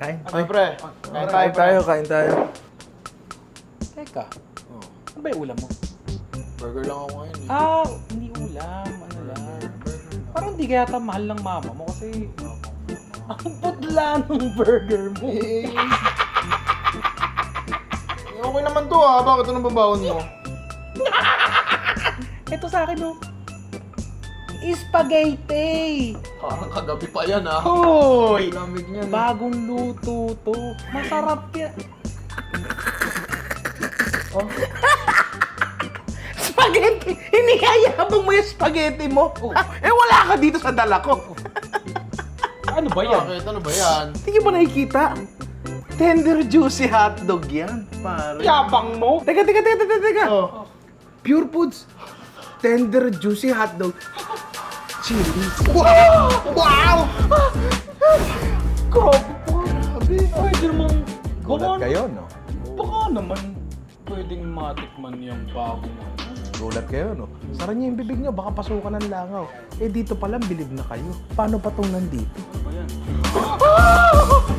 Kain. Ay, pre. Kain tayo, Kain pre. tayo, kain tayo. Teka, Oh, ano ba yung ulam mo? burger lang ako ngayon. eh. Ah, hindi ulam. Ano lang. Parang hindi kaya yata mahal ng mama mo kasi ang putla ng burger mo. Eh, eh, okay naman to ah. Bakit ito nababawon mo? Ito sa akin oh. Spaghetti! Parang kagabi pa yan ah. Hoy! Lamig niyan. eh. Bagong luto to. Masarap yan. Oh. Spaghetti! Iniyayabang mo yung spaghetti mo. Oh. eh wala ka dito sa dala ko. Ano ba yan? Bakit? Ano ba yan? Hindi mo nakikita? Tender juicy hotdog yan, pare. Yabang mo? Teka, teka, teka, teka, teka. Oh. Pure Foods. Tender juicy hotdog. Chili. Wow! Wow! Grabe po. Pwede naman. Gulat Baka- kayo, no? Baka naman pwedeng matikman yung bagong ano. Gulat kayo, no? Sara niyo yung bibig niyo, baka pasukan ng langaw. Eh, dito pa lang, bilib na kayo. Paano pa tong nandito? Ano ba yan?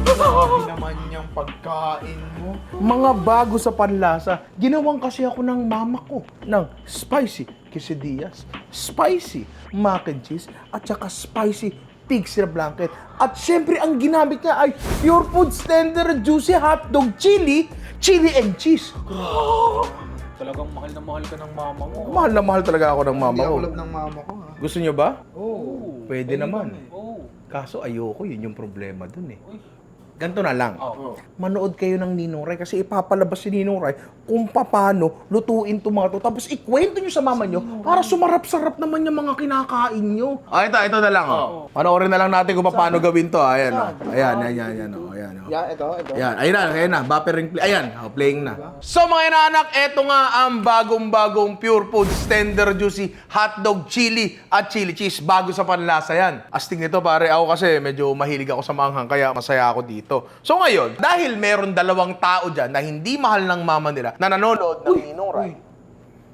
Grabe naman yung pagkain mo. Mga bago sa panlasa, ginawang kasi ako ng mama ko ng spicy quesadillas, spicy mac and cheese, at saka spicy pig sira blanket. At syempre, ang ginamit niya ay Pure Foods Tender Juicy Hotdog Chili, Chili and Cheese. Talagang mahal na mahal ka ng mama mo. Mahal na mahal talaga ako ng mama Hindi ko. ako love ng mama ko ah. Gusto niyo ba? Oo. Pwede naman. Oo. Kaso ayoko, yun yung problema dun eh. Uy. Ganto na lang. Oo. Manood kayo ng Ninong Ray kasi ipapalabas si Ninong Ray kung paano lutuin itong mga to. Tapos ikwento nyo sa mama nyo para sumarap-sarap naman yung mga kinakain nyo. Ah, ito, ito na lang. Oh. Panoorin na lang natin kung paano gawin to. Ayan, oh. Ayan, ayan, ayan, ayan, oh. Ayan. oh. Yeah, ito, ito. Ayan, ayun na, ayun na, buffering play. Ayan, oh, playing na. So mga inaanak, eto nga ang bagong-bagong Pure Foods Tender Juicy Hotdog Chili at Chili Cheese. Bago sa panlasa yan. Astig nito pare, ako kasi medyo mahilig ako sa manghang kaya masaya ako dito. So ngayon, dahil meron dalawang tao dyan na hindi mahal ng mama nila na nanonood ng Ninong Ray.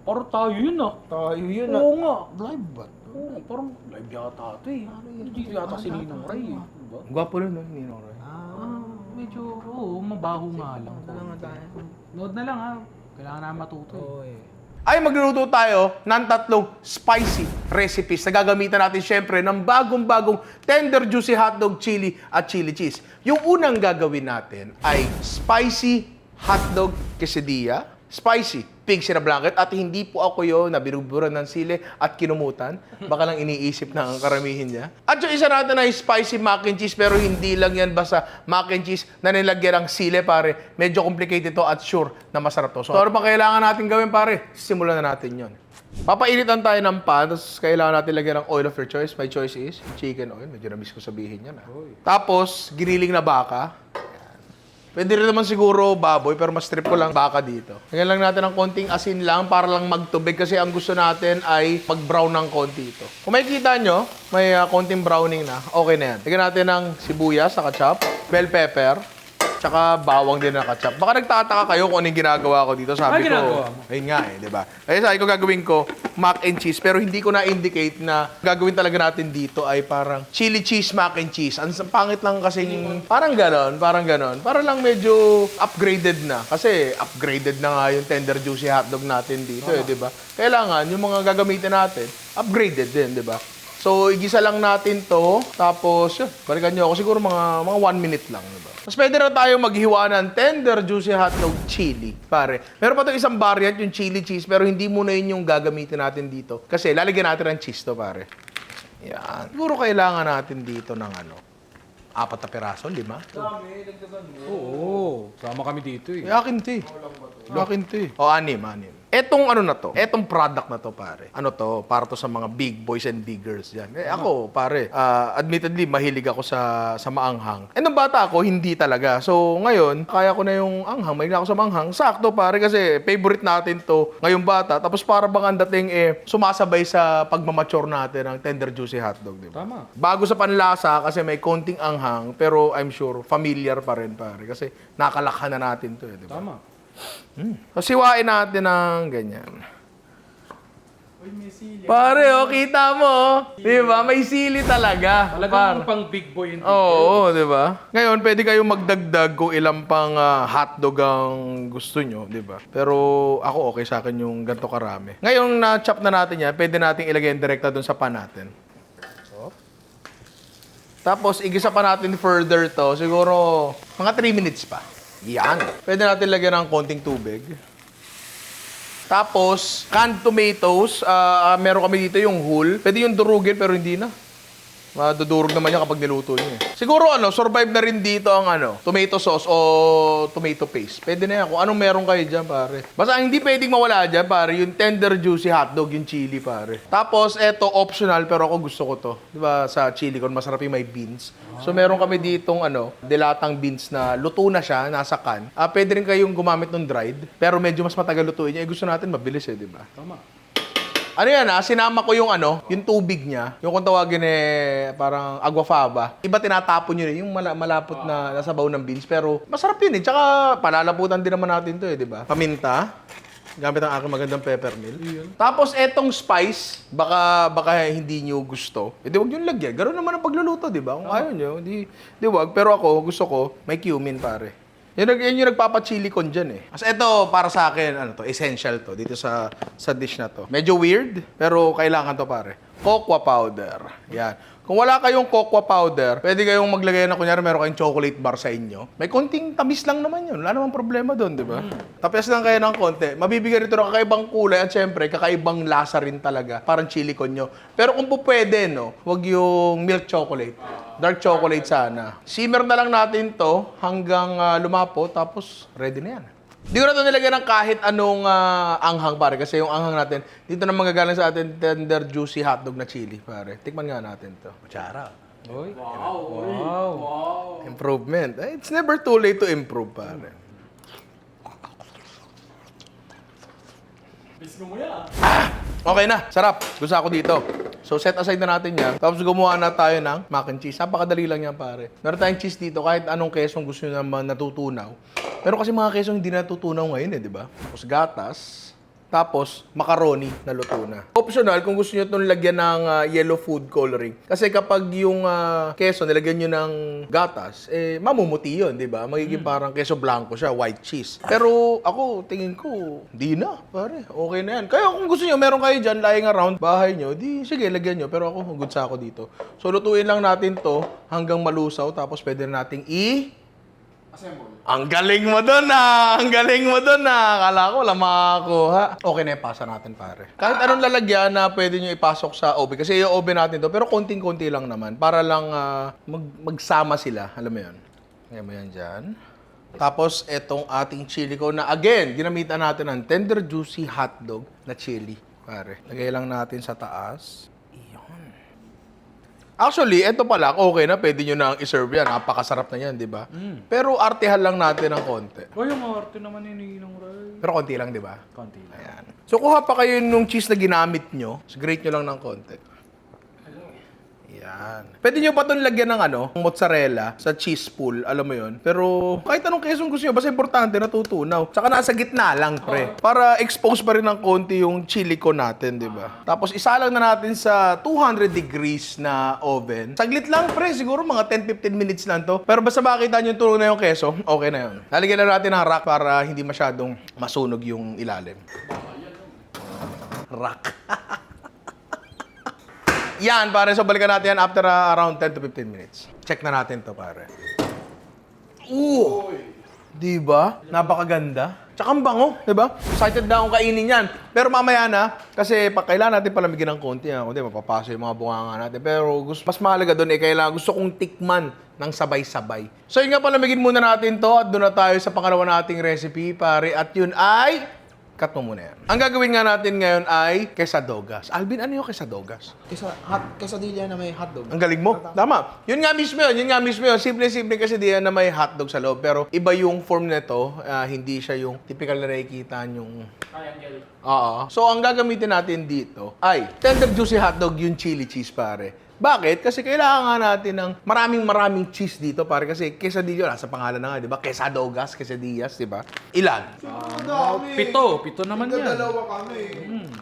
Parang tayo yun ah. Tayo yun ah. Oo nga. Live ba? Oo, parang live yata ito eh. Hindi yata si Ninong Ray eh. Diba? Gwapo rin, no, Ninong Ray. Ah, medyo, oo, mabaho nga lang. Nood na lang ha. Kailangan na matuto eh. ay magluluto tayo ng tatlong spicy recipes na gagamitan natin syempre ng bagong-bagong tender juicy hotdog chili at chili cheese. Yung unang gagawin natin ay spicy hotdog quesadilla, spicy pig sira blanket at hindi po ako yun na binuburan ng sile at kinumutan. Baka lang iniisip na ang karamihin niya. At yung isa natin ay spicy mac and cheese pero hindi lang yan basta mac and cheese na nilagyan ng sile pare. Medyo complicated to at sure na masarap to. So ano pa kailangan natin gawin pare? Simulan na natin yon. Papainitan tayo ng pan, tapos kailangan natin lagyan ng oil of your choice. My choice is chicken oil. Medyo na-miss ko sabihin yan. Ah. Tapos, giniling na baka. Pwede rin naman siguro baboy, pero mas trip ko lang baka dito. Lagyan lang natin ng konting asin lang para lang magtubig kasi ang gusto natin ay mag-brown ng konti ito. Kung makikita nyo, may ah, konting browning na. Okay na yan. Lagyan natin ng sibuyas na chop, bell pepper, tsaka bawang din na chop. Baka nagtataka kayo kung ano yung ginagawa ko dito. Sabi Ano ko, mo? ayun nga eh, di ba? Kaya sabi ko gagawin ko mac and cheese pero hindi ko na-indicate na gagawin talaga natin dito ay parang chili cheese mac and cheese. Ang pangit lang kasi parang ganon, parang ganon. Para lang medyo upgraded na. Kasi upgraded na nga yung tender juicy hotdog natin dito eh, di ba? Kailangan yung mga gagamitin natin, upgraded din, di ba? So, igisa lang natin to. Tapos, yun, balikan nyo ako. Siguro mga, mga one minute lang, di ba? Tapos pwede na tayo maghiwa ng tender juicy hotdog chili. Pare, meron pa itong isang variant, yung chili cheese, pero hindi muna yun yung gagamitin natin dito. Kasi lalagyan natin ng cheese to, pare. Yan. Siguro kailangan natin dito ng ano, apat na piraso, lima. Oo, sama kami dito eh. Eh, akin to eh. Akin to eh. O, anim, anim. Etong ano na to, etong product na to pare. Ano to, para to sa mga big boys and big girls dyan. Eh ako, pare, ah, admittedly, mahilig ako sa, sa maanghang. Eh nung bata ako, hindi talaga. So ngayon, kaya ko na yung anghang, mahilig ako sa maanghang. Sakto pare, kasi favorite natin to ngayong bata. Tapos para bang ang dating eh, sumasabay sa pagmamature natin ng tender juicy hotdog, di ba? Tama. Bago sa panlasa kasi may konting anghang pero I'm sure familiar pa rin pare kasi nakalakhan na natin to eh, di ba? Tama. So siwain natin ng ganyan. Uy, may sili. Pare, oh, kita mo, oh. Di ba? May sili talaga. Talagang Par- pang big boy yung Oo, di ba? Ngayon, pwede kayong magdagdag kung ilang pang ah, hotdog ang gusto nyo, di ba? Pero ako okay sa akin yung ganito karami. Ngayon, na-chop na natin yan, pwede natin ilagay yung direkta dun sa pan natin. So, Tapos, igisa pa natin further to. Siguro, mga 3 minutes pa. Yan. Pwede natin lagyan ng konting tubig. Tapos, canned tomatoes. ah, meron kami dito yung whole. Pwede yung durugin, pero hindi na. Madudurog naman yan kapag niluto niya. eh. Siguro ano, survive na rin dito ang ano, tomato sauce o tomato paste. Pwede na yan. Kung anong meron kayo dyan, pare. Basta ang hindi pwedeng mawala dyan, pare, yung tender juicy hotdog, yung chili, pare. Tapos, eto, optional, pero ako gusto ko to. Di ba, sa chili con, masarap yung may beans. So, meron kami ditong ano, dilatang beans na luto na siya, nasa can. Ah, pwede rin kayong gumamit ng dried, pero medyo mas matagal lutuin niya. Eh, gusto natin mabilis eh, di ba? Tama. Ano yan ah, sinama ko yung ano, yung tubig niya. Yung kung tawagin eh, parang aguafaba. Iba tinatapon yun eh, yung mala- malapot na nasa baw ng beans. Pero masarap yun eh. Tsaka palalaputan din naman natin to eh, di ba? Paminta. Gamit ang aking magandang peppermill. Tapos etong spice, baka baka hindi niyo gusto. Eh di wag niyo lagyan. Ganoon naman ang pagluluto, di ba? Kung ayaw niyo, di di wag. Pero ako gusto ko may cumin pare. Yun, nag- yun yung nagpapachili con dyan eh. As ito, para sa akin, ano to, essential to, dito sa, sa dish na to. Medyo weird, pero kailangan to pare. Cocoa powder. Yan. Kung wala kayong cocoa powder, pwede kayong maglagay na kunyari meron kayong chocolate bar sa inyo. May konting tamis lang naman yun. Wala namang problema doon, di ba? Tapos lang kayo ng konti. Mabibigyan rito ng kakaibang kulay at syempre, kakaibang lasa rin talaga. Parang chili con nyo. Pero kung po pwede, no, wag yung milk chocolate. Dark chocolate sana. Simmer na lang natin to hanggang ah, lumapo, tapos ready na yan. Di ko na ito nilagyan ng kahit anong ah, anghang, pare. Kasi yung anghang natin, dito na magagaling sa atin tender, juicy hotdog na chili, pare. Tikman nga natin to. Kutsara. Uy. Wow. Improvement. Eh, It's never too late to improve, pare. Bisno mo yan. Okay na, sarap. Gusto ako dito. So, set aside na natin yan. Tapos gumawa na tayo ng mac and cheese. Napakadali lang yan, pare. Meron tayong cheese dito, kahit anong kesong gusto nyo naman natutunaw. Pero kasi mga kesong hindi natutunaw ngayon eh, di ba? Tapos gatas. Tapos, macaroni na luto na. Optional, kung gusto nyo itong lagyan ng ah, yellow food coloring. Kasi kapag yung ah, keso nilagyan nyo ng gatas, eh, mamumuti yun, di ba? Magiging parang keso blanco siya, white cheese. Pero ako, tingin ko, di na, pare. Okay na yan. Kaya kung gusto nyo, meron kayo dyan lying around bahay nyo, di, sige, lagyan nyo. Pero ako, good sa ako dito. So, lutuin lang natin to hanggang malusaw. Tapos, pwede na nating i... Ang galing mo doon ah! Ang galing mo doon ah! Akala ko wala makakuha. Okay na yung pasa natin pare. Kahit anong lalagyan na pwede nyo ipasok sa oven. Kasi yung oven natin to. Pero konting-konti lang naman. Para lang ah, mag- magsama sila. Alam mo yun? Ngayon mo yan dyan. Tapos, etong ating chili ko na again, ginamitan natin ng tender juicy hotdog na chili. Pare. Lagay lang natin sa taas. Actually, eto pala, okay na, pwede nyo na iserve yan. Napakasarap na yan, di ba? Pero artehan lang natin ng konti. Uy, yung arte naman ni Ninong Ray. Pero konti lang, di ba? Konti lang. Ayan. So, kuha pa kayo nung cheese na ginamit nyo. Grate nyo lang ng konti. Yan. Pwede nyo pa itong lagyan ng ano, mozzarella sa cheese pool, alam mo yon. Pero kahit anong kesong gusto nyo, basta importante, natutunaw. Tsaka nasa gitna lang, pre. Para expose pa rin ng konti yung chili ko natin, di ba? Tapos isa lang na natin sa 200 degrees na oven. Saglit lang, pre. Siguro mga 10-15 minutes lang to. Pero basta makita nyo yung tulo na yung keso, okay na yun. Lalagyan na natin ng rack para hindi masyadong masunog yung ilalim. Rack. Yan, pare. So, balikan natin yan after uh, around 10 to 15 minutes. Check na natin to, pare. Ooh! Di ba? Napakaganda. Tsaka ang bango, di ba? Excited na akong kainin yan. Pero mamaya na, kasi pa, kailangan natin palamigin ng konti. Ha? Kundi mapapasa yung mga bunganga natin. Pero gusto, mas mahalaga doon, eh, kailangan gusto kong tikman ng sabay-sabay. So yun nga, palamigin muna natin to at doon na tayo sa pangalawa nating recipe, pare. At yun ay... Cut mo muna yan. Ang gagawin nga natin ngayon ay quesadogas. Alvin, ano yung quesadogas? Kesa, hot, quesadilla na may hotdog. Ang galing mo. Tama. Yun nga mismo yun. Yun nga mismo yun. Simple-simple yan na may hotdog sa loob. Pero iba yung form nito. ah, hindi siya yung typical na nakikita yung... Oo. So, ang gagamitin natin dito ay tender juicy hotdog yung chili cheese, pare. Bakit? Kasi kailangan nga natin ng maraming maraming cheese dito pare kasi quesadilla nasa pangalan na nga, 'di ba? Quesadogas, quesadillas, 'di ba? Ilan? Pito, pito naman yan. kami.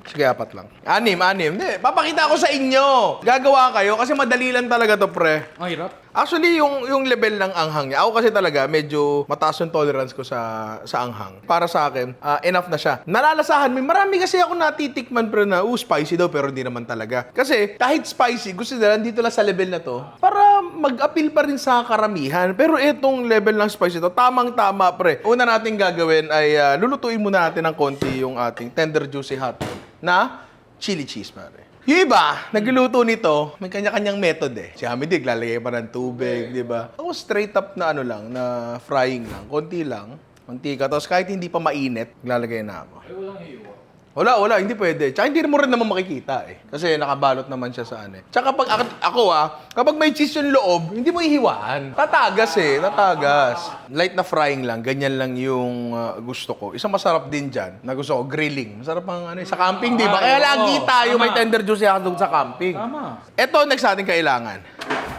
Sige, apat lang. Anim, anim. Hindi, papakita ko sa inyo. Gagawa kayo kasi madali lang talaga to, pre. Ang hirap. Actually, yung yung level ng anghang niya, ako kasi talaga medyo mataas yung tolerance ko sa sa anghang. Para sa akin, ah, enough na siya. Nalalasahan, may marami kasi ako natitikman pero na, oh, spicy daw, pero hindi naman talaga. Kasi kahit spicy, gusto nila, dito lang sa level na to, para mag-appeal pa rin sa karamihan. Pero itong level ng spicy to, tamang-tama, pre. Una natin gagawin ay ah, lulutuin muna natin ng konti yung ating tender juicy hot dog na chili cheese, pare. Yung iba, nagluluto nito, may kanya-kanyang method eh. Si Hamid, naglalagay pa ng tubig, di ba? Ako straight up na ano lang, na frying lang, konti lang, mantika. Tapos kahit hindi pa mainit, naglalagay na ako. Wala, wala, hindi pwede. Tsaka hindi mo rin naman makikita eh. Kasi nakabalot naman siya sa ano eh. Tsaka pag ako, ako ah, kapag may cheese yung loob, hindi mo ihiwaan. Tatagas eh, tatagas. Light na frying lang, ganyan lang yung ah, gusto ko. Isang masarap din dyan, na gusto ko, grilling. Masarap ang ano eh, sa camping, di ba? Kaya oo, lagi tayo may tender juicy hotdog sa camping. Tama. Ito next natin kailangan.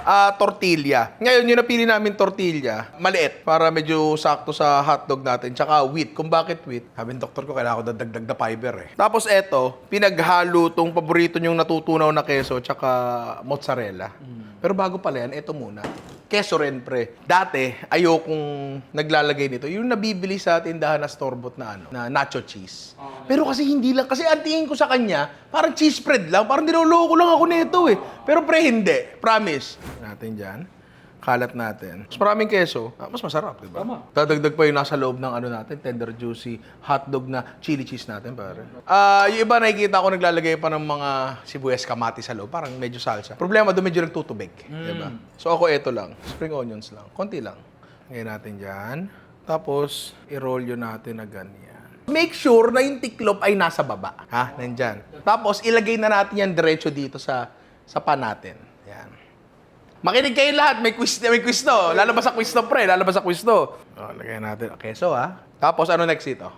Ah, tortilla. Ngayon, yung napili namin tortilla, maliit para medyo sakto sa hotdog natin. Tsaka wheat. Kung bakit wheat? Sabi ng doktor ko, kailangan ko dadagdag na fiber eh. Tapos eto, pinaghalo tong paborito nyong natutunaw na keso tsaka mozzarella. Pero bago pala yan, eto muna. Keso rin, pre. Dati, ayokong naglalagay nito. Yung nabibili sa tindahan na store-bought na ano, na nacho cheese. Pero kasi hindi lang, kasi ang tingin ko sa kanya, parang cheese spread lang, parang niloloko lang ako nito eh. Pero pre, hindi. Promise. Natin dyan. Kalat natin. Mas maraming keso, ah, mas masarap, di ba? Tama. Dadagdag pa yung nasa loob ng ano natin, tender juicy hotdog na chili cheese natin, pare. Ah, yung iba nakikita ko naglalagay pa ng mga sibuyas kamati sa loob, parang medyo salsa. Problema doon medyo nagtutubig, di ba? So ako ito lang, spring onions lang, konti lang. Ngayon natin diyan. Tapos i-roll yun natin na ganyan. Make sure na yung tiklop ay nasa baba, ha? Nandyan. Tapos ilagay na natin yan diretso dito sa sa pan natin. Makinig kayo lahat, may quiz, may quiz to. Lalabas sa quiz to, pre. Lalabas sa quiz to. Oh, lagyan natin. Keso, ha? Tapos, ano next ito?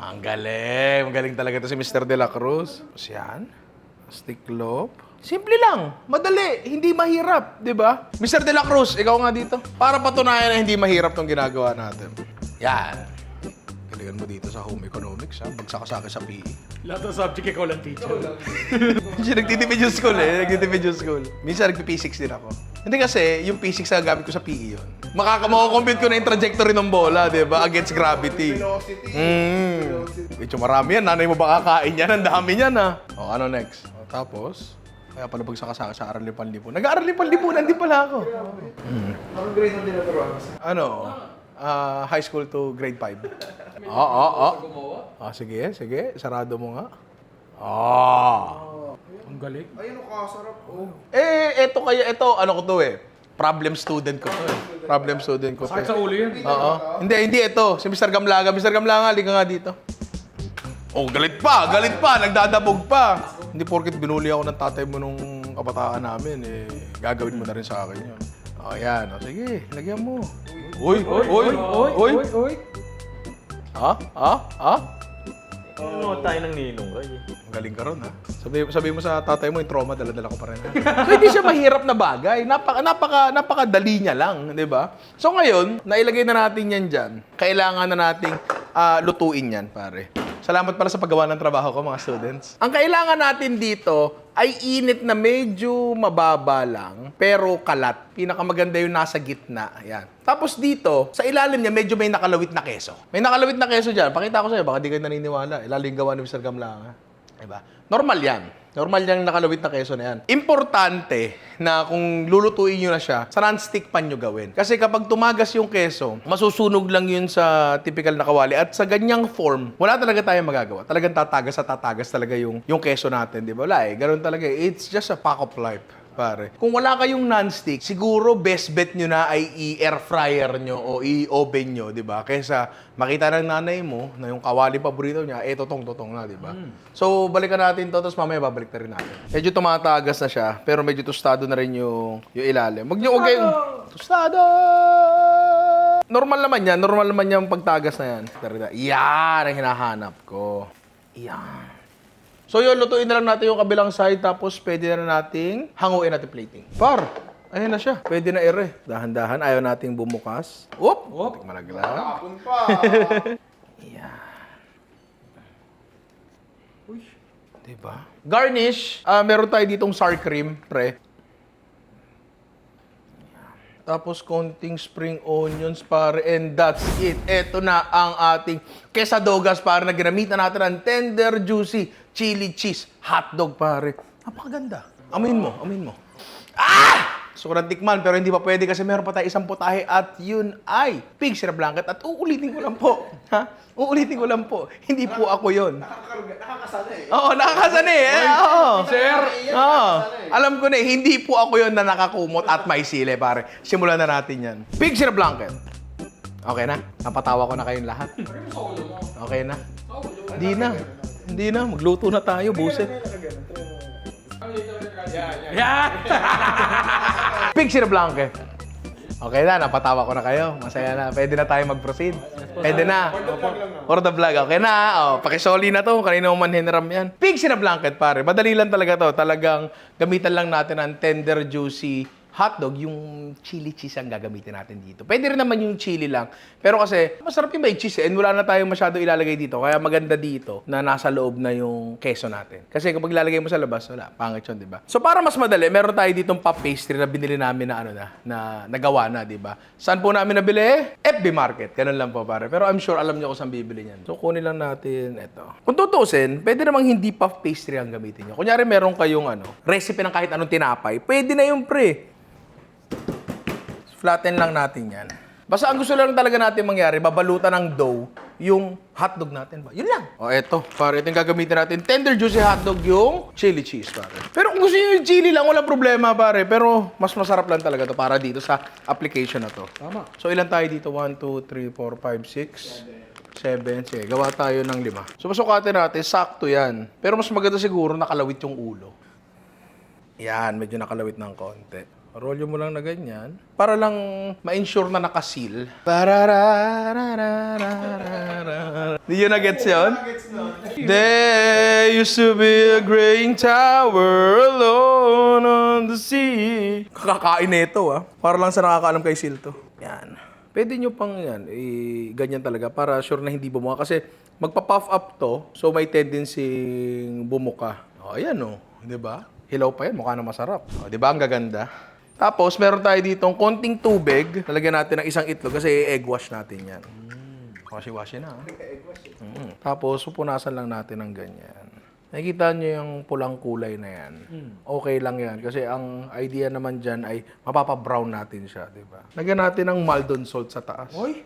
Ang galing. Magaling talaga to si Mr. De La Cruz. Tapos yan. Stick loaf. Simple lang. Madali. Hindi mahirap. di ba? Mr. De La Cruz, ikaw nga dito. Para patunayan na hindi mahirap tong ginagawa natin. Yan. Galingan mo dito sa home economics, ha? Bagsak ka sa akin sa PE. Lahat ng subject ikaw lang teacher. Kasi nagtitipid yung school eh. Nagtitipid yung school. Minsan nagpi-P6 din ako. Hindi kasi, yung P6 na gamit ko sa PE yun. Makakamakocompute ko na yung trajectory ng bola, di ba? Against gravity. Velocity. Mm. Medyo marami yan. Nanay mo ba kakain yan? Ang dami yan ah. O, ano next? O, tapos, kaya pala bagsak ka sa akin sa Aral Lipan-Lipunan. Nag-aaral Lipan-Lipunan, di pala ako. Anong grade ang tinuturuan mo? Ano? Ah, high school to grade 5. Oo, oo, oo. Ah, sige, sige. Sarado mo nga. Ah. Ang galing. Ayun, ang kasarap. Oh. Eh, eto kaya, eto, ano ko to eh. Problem student ko to eh. Problem student ko to Sakit eh. sa ulo yan. Oo. Hindi, hindi ito. Si Mr. Gamlaga. Mr. Gamlaga, halika nga dito. Oh, galit pa, galit pa, nagdadabog pa. Hindi porket binuli ako ng tatay mo nung kabataan namin, eh, gagawin mo na rin sa akin yun. Oh, yan. O, sige, lagyan mo. Uy, uy, uy, oy, oy, oy. Ha? Ha? Ha? Oo, tayo ng ninong eh. Ang galing ka ron, ha? Sabi, sabi mo sa tatay mo, yung trauma, dala-dala ko pa rin. so, hindi siya mahirap na bagay. Napaka, napaka, napakadali niya lang, di ba? So, ngayon, nailagay na natin yan dyan. Kailangan na nating ah, lutuin yan, pare. Salamat pala sa paggawa ng trabaho ko, mga students. Ang kailangan natin dito ay init na medyo mababa lang, pero kalat. Pinakamaganda yung nasa gitna. Yan. Tapos dito, sa ilalim niya, medyo may nakalawit na keso. May nakalawit na keso dyan. Pakita ko sa'yo, baka di kayo naniniwala. Ilalim gawa ni Mr. Gamlanga. Diba? Normal yan. Normal yung nakalawit na keso na yan. Importante na kung lulutuin nyo na siya, sa non-stick pan nyo gawin. Kasi kapag tumagas yung keso, masusunog lang yun sa typical na kawali. At sa ganyang form, wala talaga tayong magagawa. Talagang tatagas at tatagas talaga yung, yung keso natin. Di ba? Wala eh. Ganun talaga eh. It's just a pack of life pare. Kung wala kayong non-stick, siguro best bet nyo na ay i-air fryer nyo o i-oven nyo, di ba? Kaysa makita ng nanay mo na yung kawali paborito niya, eh, totong-totong na, di ba? So, balikan natin to, tapos mamaya babalik na rin natin. Medyo tumatagas na siya, pero medyo tostado na rin yung, yung ilalim. Huwag nyo, okay, tostado! Normal naman yan, normal naman yung pagtagas na yan. Yan ang hinahanap ko. Yan. So yun, lutuin na lang natin yung kabilang side tapos pwede na nating hanguin natin plating. Par, ayun na siya. Pwede na ere. Dahan-dahan, ayaw nating bumukas. Oop! Oop! Malaglag. Tapon pa. Diba? Garnish, ah meron tayo ditong sour cream, pre. Tapos konting spring onions pare and that's it. Ito na ang ating quesadogas pare na ginamitan natin ng tender juicy chili cheese hotdog pare. Napakaganda. Amin mo, amin mo. Ah! Sobrang tikman pero hindi pa pwede kasi meron pa tayo isang putahe at yun ay pig syrup blanket at uulitin ko lang po. Ha? Uulitin ko lang po. Hindi po ako yun. Nakakaruga- Nakakasana eh. Oo, nakakasana eh. Eh, Oo. Sir! Oo. Alam ko na eh, hindi po ako yon na nakakumot at may sile, pare. Simulan na natin yan. Big Sir Blanket. Okay na? Napatawa ko na kayong lahat. Okay na? Hindi na. Hindi na. Magluto na tayo, buset. Big Sir Blanket. Okay na, napatawa ko na kayo. Masaya na. Pwede na tayo mag-proceed. Pwede na. For the vlog. Okay na. Oh, pakisoli na to. Kanina mo man hiniram yan. Pig na blanket, pare. Madali lang talaga to. Talagang gamitan lang natin ang tender, juicy hotdog. Yung chili cheese ang gagamitin natin dito. Pwede rin naman yung chili lang. Pero kasi, masarap yung may cheese eh. And wala na tayong masyado ilalagay dito. Kaya maganda dito na nasa loob na yung keso natin. Kasi kapag ilalagay mo sa labas, wala. Pangit yun, di ba? So para mas madali, meron tayo ditong pop pastry na binili namin na ano na, na nagawa na, di ba? Saan po namin nabili? FB Market. Ganun lang po, pare. Pero I'm sure alam niyo kung saan bibili niyan. So kunin lang natin ito. Kung tutusin, pwede namang hindi puff pastry ang gamitin niyo. Kunyari meron kayong ano, recipe ng kahit anong tinapay, pwede na yung pre. Flatten lang natin yan. Basta ang gusto lang talaga natin mangyari, babalutan ng dough yung hotdog natin ba? Yun lang. O eto, pare, ito yung gagamitin natin. Tender juicy hotdog yung chili cheese, pare. Pero kung gusto nyo yung chili lang, wala problema, pare. Pero mas masarap lang talaga to para dito sa application na to. Tama. So ilan tayo dito? 1, 2, 3, 4, 5, 6, 7. Sige, gawa tayo ng lima. So pasukatin natin, sakto yan. Pero mas maganda siguro nakalawit yung ulo. Yan, medyo nakalawit ng konti. Rolyo mo lang na ganyan. Para lang ma-ensure na nakasil. Pararararararara. Di yun na-gets yun? There used to be a graying tower alone on the sea. Kakakain na ito ah. Para lang sa nakakaalam kay Silto. Yan. Pwede nyo pang yan, eh, ganyan talaga para sure na hindi bumuka. Kasi magpa-puff up to, so may tendency bumuka. O, ayan o. Di ba? Hilaw pa yan, mukha na masarap. O, di ba? Ang gaganda. Tapos, meron tayo ditong konting tubig. Lalagyan natin ng isang itlog kasi egg wash natin yan. Washi-washi na. ah. Mm. Tapos, pupunasan lang natin ng ganyan. Nakikita nyo yung pulang kulay na yan. Okay lang yan. Kasi ang idea naman dyan ay mapapa-brown natin siya, di ba? Lagyan natin ng Maldon salt sa taas. Oy!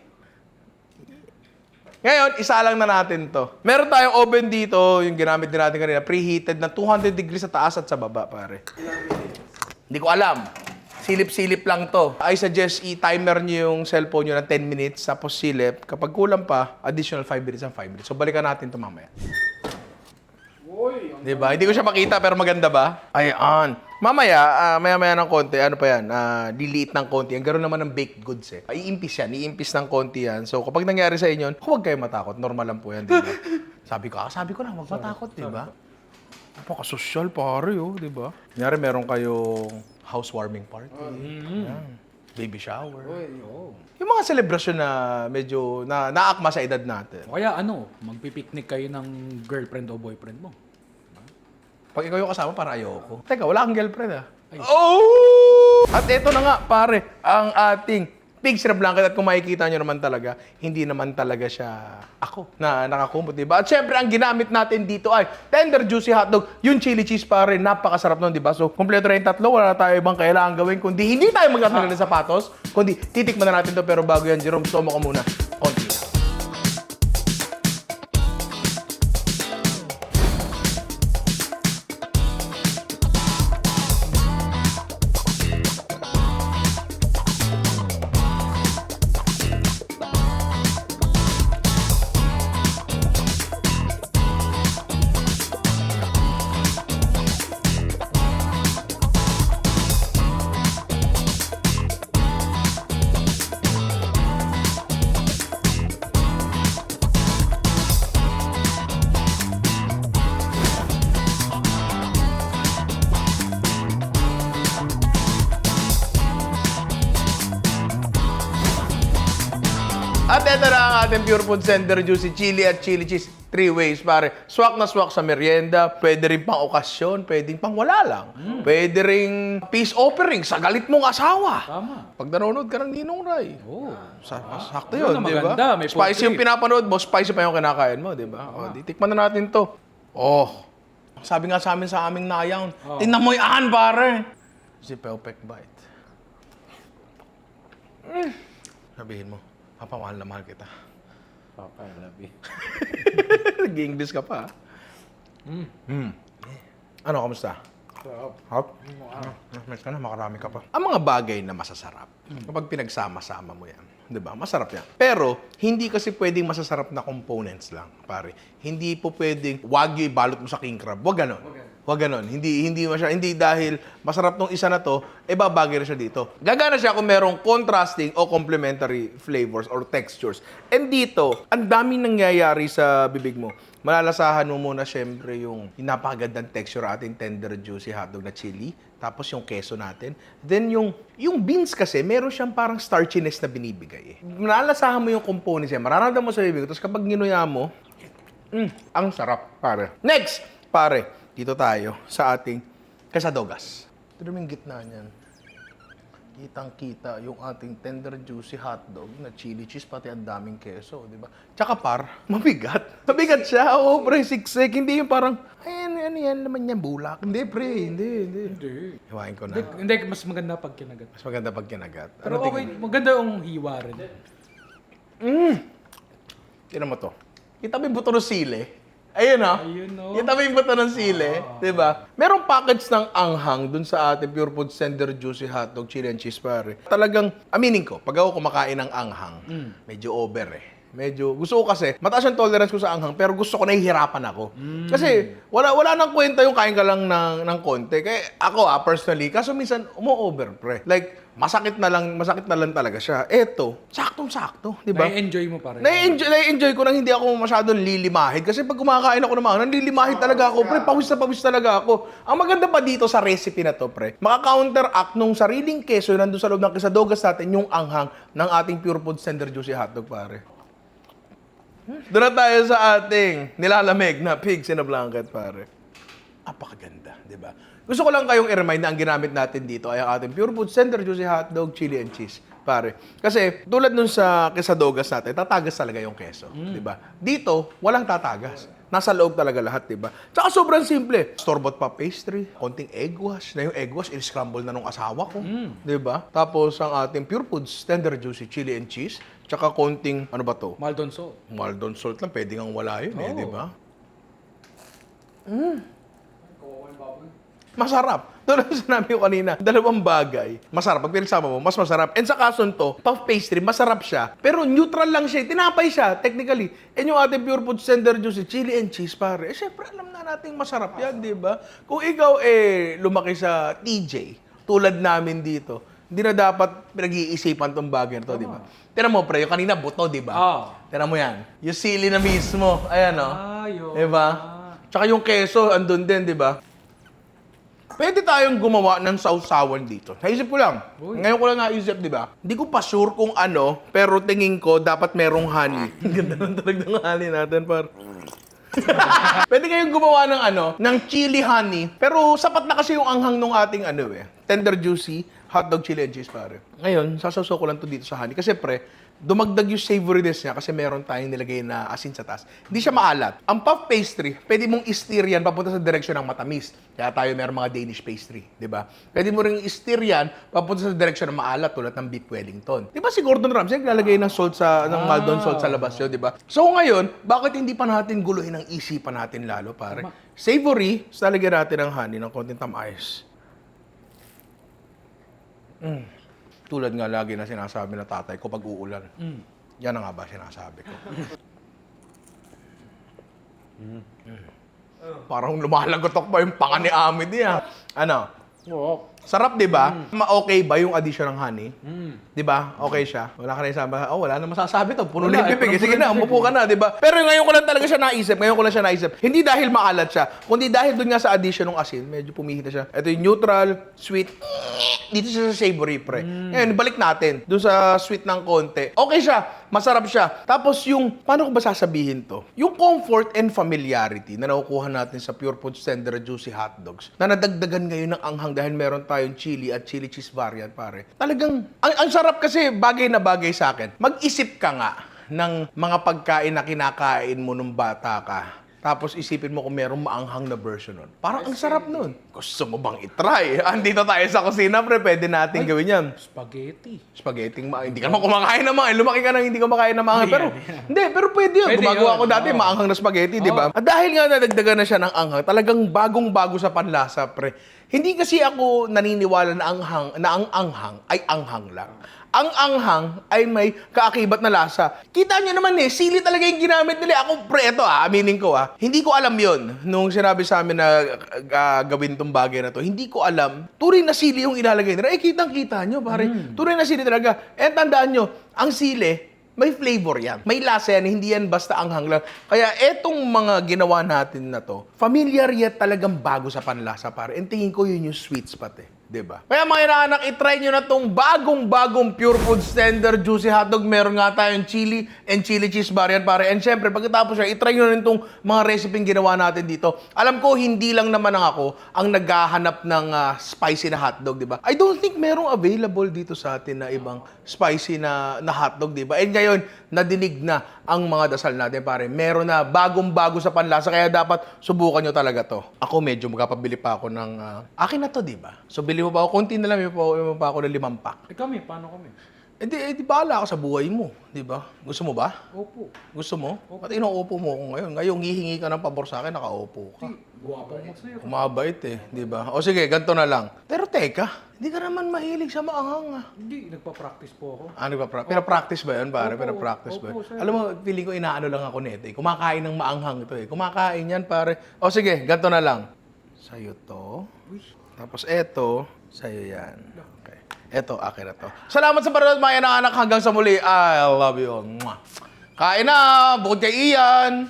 Ngayon, isa lang na natin to. Meron tayong oven dito, yung ginamit din natin kanina, preheated na 200 degrees sa taas at sa baba, pare. Hindi ko alam. Silip-silip lang to. I suggest i-timer nyo yung cellphone nyo na 10 minutes, tapos silip. Kapag kulang pa, additional 5 minutes and 5 minutes. So, balikan natin to mamaya. Uy, ang Di ba? Hindi ko siya makita, pero maganda ba? Ayan. Mamaya, ah, maya-maya ng konti, ano pa yan, ah, diliit ng konti. Ang gano'n naman ng baked goods eh. Iimpis yan, iimpis ng konti yan. So, kapag nangyari sa inyo, huwag kayo matakot. Normal lang po yan, di ba? sabi ko, ah, sabi ko lang, huwag matakot, di ba? Napaka-social pare, oh, di ba? Kunyari, meron kayong housewarming party. Yan. Baby shower. Yung mga selebrasyon na medyo na naakma sa edad natin. O kaya ano, magpipiknik kayo ng girlfriend o boyfriend mo. Pag ikaw yung kasama, para ayoko. Teka, wala kang girlfriend ah. Oh! At ito na nga, pare, ang ating pig na blanket. At kung makikita nyo naman talaga, hindi naman talaga siya ako na nakakumot, di ba? At syempre, ang ginamit natin dito ay tender juicy hotdog. Yung chili cheese, pare, napakasarap nun, di ba? So, kompleto na yung tatlo. Wala na tayo ibang kailangan gawin. Kundi hindi tayo magkatagal ng sapatos. Kundi titikman na natin to. Pero bago yan, Jerome, sumo ko muna. At ito na ang ating Pure Food Center Juicy Chili at Chili Cheese. Three ways, pare. Swak na swak sa merienda. Pwede rin pang okasyon. Pwede pang wala lang. Pwede rin peace offering sa galit mong asawa. Tama. Pag nanonood ka ng Ninong Ray. Oh. Sa, sakto Yun di ba? Spicy yung pinapanood mo, spicy pa yung kinakain mo, di ba? O, di, tikman na natin to. Oh, sabi nga sa amin sa aming nayang, Oh. tingnan mo yan, pare. Si Pelpek Bite. Mm. Sabihin mo, Papa, mahal na mahal kita. Papa, I love you. Nag-English ka pa. Mm. Ano, kamusta? Hot? Mas ka na, makarami ka pa. Ang mga bagay na masasarap, kapag pinagsama-sama mo yan, di ba? Masarap yan. Pero, hindi kasi pwedeng masasarap na components lang, pare. Hindi po pwedeng wagyu ibalot mo sa king crab. Wag ganon. Wag ganon. Hindi, hindi, masya, hindi dahil masarap tong isa na to, eh babagay na siya dito. Gagana siya kung merong contrasting o complementary flavors or textures. And dito, ang daming nangyayari sa bibig mo malalasahan mo muna syempre yung, napakagandang texture ating tender juicy hotdog na chili. Tapos yung keso natin. Then yung, yung beans kasi, meron siyang parang starchiness na binibigay. Eh. Malalasahan mo yung components niya. Mararamdaman mo sa bibig. Tapos kapag ginuya mo, mm, ang sarap, pare. Next, pare, dito tayo sa ating kasadogas. Ito naman yung gitna niyan. Kitang-kita yung ating tender juicy hotdog na chili cheese pati ang daming keso, di ba? Tsaka par, mabigat. Mabigat siya, oo, pre, siksik. Hindi yung parang, ayan, ano yan naman yan, bulak. Hindi, pre, hindi, hindi. Hindi. Hiwain ko na. Hindi, hindi, mas maganda pag kinagat. Mas maganda pag kinagat. Pero Ano okay, tingin maganda yung hiwa rin. Tingnan mo to. Kita mo yung buto ng sili? Ayun ah. Ayun, no? Kita mo yung buto ng sili, di ba? Merong package ng anghang dun sa ating Pure Food Sender Juicy Hotdog Chili and Cheese pare. Talagang, aminin ko, pag ako kumakain ng anghang, medyo over eh. Medyo, gusto ko kasi, mataas yung tolerance ko sa anghang, pero gusto ko nahihirapan ako. Kasi, wala wala nang kwenta yung kain ka lang ng, ng konti. Kaya ako ah, personally, kaso minsan, umo-over, pre. Like, masakit na lang, masakit na lang talaga siya. Eto, saktong-sakto, di ba? Nai-enjoy mo pa rin. Na-enjoy, na-enjoy ko nang hindi ako masyadong lilimahid. Kasi pag kumakain ako ng mga, nanlilimahid talaga ako, pre. Pawis na pawis talaga ako. Ang maganda pa dito sa recipe na to, pre, maka-counteract nung sariling keso nandun sa loob ng quesadogas natin, yung anghang ng ating Pure Food Sender Juicy Hotdog, pare. Doon na tayo sa ating nilalamig na pigs in a blanket, pare. Napakaganda, di ba? Gusto ko lang kayong i-remind na ang ginamit natin dito ay ang ating Pure Food Center Juicy Hotdog, Chili and Cheese. Pare. Kasi tulad nun sa quesadogas natin, tatagas talaga yung keso. Di ba? Dito, walang tatagas. Nasa loob talaga lahat, di ba? Tsaka sobrang simple. Store-bought pa pastry, konting egg wash. Na yung egg wash, in-scramble na nung asawa ko. Di ba? Tapos ang ating Pure Foods Tender Juicy Chili and Cheese. Tsaka konting, ano ba to? Maldon salt. Maldon salt lang, pwede nga wala yun eh, Oo. di ba? Masarap. Tulad na sinabi ko kanina, dalawang bagay. Masarap. Pag pinagsama mo, mas masarap. And sa kason to, puff pastry, masarap siya. Pero neutral lang siya. Tinapay siya, technically. And yung ating pure food sender juice, chili and cheese, pare. Eh, syempre, alam na natin masarap yan, di ba? Kung ikaw, eh, lumaki sa TJ, tulad namin dito, hindi na dapat pinag-iisipan tong bagay na to, di ba? Tinan mo, pre, yung kanina buto, di ba? Oo. Tinan mo yan. Yung sili na mismo. Ayan, oh. Ah, yun. Di ba? Tsaka yung keso, andun din, di ba? Pwede tayong gumawa ng sausawan dito. Naisip ko lang. Uy. Ngayon ko lang naisip, di ba? Hindi ko pa sure kung ano, pero tingin ko dapat merong honey. Ganda ng talaga ng honey natin, par. Pwede kayong gumawa ng ano, ng chili honey. Pero sapat na kasi yung anghang nung ating ano eh. Tender juicy, hotdog chili and cheese pare. Ngayon, sasawsaw ko lang to dito sa honey. Kasi pre, dumagdag yung savoriness niya kasi meron tayong nilagay na asin sa taas. Hindi siya maalat. Ang puff pastry, pwede mong i-steer yan papunta sa direksyon ng matamis. Kaya tayo meron mga Danish pastry, di ba? Pwede mo ring i-steer yan papunta sa direksyon ng maalat tulad ng beef wellington. Di ba si Gordon Ramsay naglalagay ng salt sa ng Ah. Maldon salt sa labas yun, di ba? So ngayon, bakit hindi pa natin guluhin ang isipan natin lalo, pare? Savory, sa lalagyan natin ng honey ng konting tamayos. Mm. Tulad nga lagi na sinasabi na tatay ko pag uulan. Mm. Yan na nga ba sinasabi ko. Mm. Parang lumalagotok pa yung panga ni Amid niya. Ano? Oo. Sarap, di ba? Ma- Okay ba yung addition ng honey? Mm. Di ba? Okay siya. Wala ka na isabi. Oh, wala na masasabi to. Puno Wala, na yung bibig. eh, Sige na, umupo ka na, di ba? Pero ngayon ko lang talaga siya naisip. Ngayon ko lang siya naisip. Hindi dahil maalat siya, kundi dahil dun nga sa addition ng asin, medyo pumihita siya. Ito yung neutral, sweet. Dito siya sa savory, pre. Ngayon, balik natin. Dun sa sweet ng konti. Okay siya. Masarap siya. Tapos yung, paano ko ba sasabihin to? Yung comfort and familiarity na nakukuha natin sa Pure Foods Tender Juicy Hot Dogs na nadagdagan ngayon ng anghang dahil meron tayong chili at chili cheese variant, pare. Talagang, ang, ang sarap kasi bagay na bagay sa akin. Mag-isip ka nga ng mga pagkain na kinakain mo nung bata ka. Tapos isipin mo kung merong maanghang na version nun. Parang ang sarap nun. Gusto mo bang itry? Andito tayo sa kusina, pre. Pwede natin gawin yan. Spaghetti. Spaghetti ma hindi ka naman kumakain ng mga lumaki ka nang hindi ka makain ng mga pero hindi pero pwede yun Pwede gumagawa yun, ko dati oo. maanghang na spaghetti di ba at dahil nga nadagdagan na siya ng anghang talagang bagong bago sa panlasa pre hindi kasi ako naniniwala na anghang na ang anghang ay anghang lang ang anghang ay may kaakibat na lasa. Kita nyo naman eh, sili talaga yung ginamit nila. Ako, pre, ito ah, aminin ko ah. Hindi ko alam yon nung sinabi sa amin na ah, gawin tong bagay na to. Hindi ko alam. Tunay na sili yung ilalagay nila. Eh, kitang-kita nyo, pare. Tunay na sili talaga. Eh, tandaan nyo, ang sili, may flavor yan. May lasa yan, hindi yan basta anghang lang. Kaya etong mga ginawa natin na to, familiar yet talagang bago sa panlasa, pare. And tingin ko yun yung sweet spot eh. 'Di ba? Kaya mga inaanak, i-try nyo na tong bagong-bagong Pure Food Tender Juicy Hotdog. Meron nga tayong chili and chili cheese variant pare. And syempre, pagkatapos siya, i-try nyo rin tong mga recipe ginawa natin dito. Alam ko, hindi lang naman ang ako ang naghahanap ng ah, spicy na hotdog, di ba? I don't think merong available dito sa atin na ibang spicy na, na hotdog, di ba? And ngayon, nadinig na ang mga dasal natin, pare. Meron na bagong-bago sa panlasa, kaya dapat subukan nyo talaga to. Ako medyo magkapabili pa ako ng... ah, akin na to, di ba? So, bili mo pa ako, konti na lang, may pa, pa ako ng limang pack. Eh kami, paano kami? Eh di, eh, di bahala ka sa buhay mo, di ba? Gusto mo ba? Opo. Gusto mo? Pati inuupo mo ako ngayon. Ngayon, hihingi ka ng pabor sa akin, nakaupo ka. Guwapo mo sa'yo. Umabait eh, di ba? O sige, ganito na lang. Pero teka, hindi ka naman mahilig sa maanghang ah. Hindi, nagpa-practice po ako. Ba? Pra- pero practice ba yun, pare? Opo, Pero practice ba yun? opo, sir. Alam mo, feeling ko inaano lang ako nito eh. Kumakain ng maanghang ito eh. Kumakain yan, pare. O sige, ganito na lang. Sa'yo to. Tapos eto, sa'yo yan. Okay. Eto, akin na to. Salamat sa panonood, mga anak Hanggang sa muli, I love you. Mwah. Kain na! Bukod kay Ian!